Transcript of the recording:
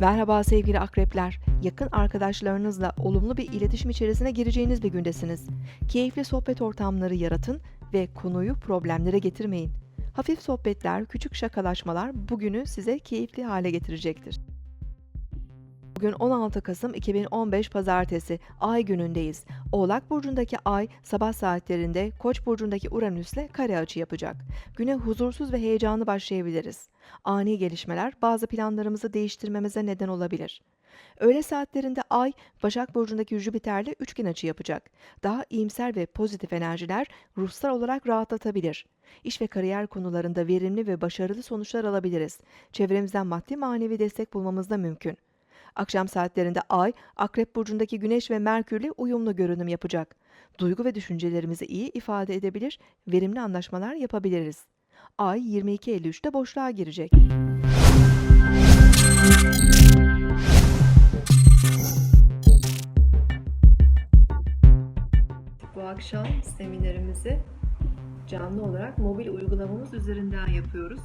Merhaba sevgili akrepler. Yakın arkadaşlarınızla olumlu bir iletişim içerisine gireceğiniz bir gündesiniz. Keyifli sohbet ortamları yaratın ve konuyu problemlere getirmeyin. Hafif sohbetler, küçük şakalaşmalar bugünü size keyifli hale getirecektir. Bugün 16 Kasım 2015 Pazartesi, Ay günündeyiz. Oğlak Burcu'ndaki Ay, sabah saatlerinde Koç Burcu'ndaki Uranüs'le kare açı yapacak. Güne huzursuz ve heyecanlı başlayabiliriz. Ani gelişmeler bazı planlarımızı değiştirmemize neden olabilir. Öğle saatlerinde Ay, Başak Burcu'ndaki Jüpiter'le üçgen açı yapacak. Daha iyimser ve pozitif enerjiler ruhsal olarak rahatlatabilir. İş ve kariyer konularında verimli ve başarılı sonuçlar alabiliriz. Çevremizden maddi manevi destek bulmamız da mümkün. Akşam saatlerinde Ay, Akrep Burcu'ndaki Güneş ve Merkür'le uyumlu görünüm yapacak. Duygu ve düşüncelerimizi iyi ifade edebilir, verimli anlaşmalar yapabiliriz. Ay 22.53'te boşluğa girecek. Bu akşam seminerimizi canlı olarak mobil uygulamamız üzerinden yapıyoruz.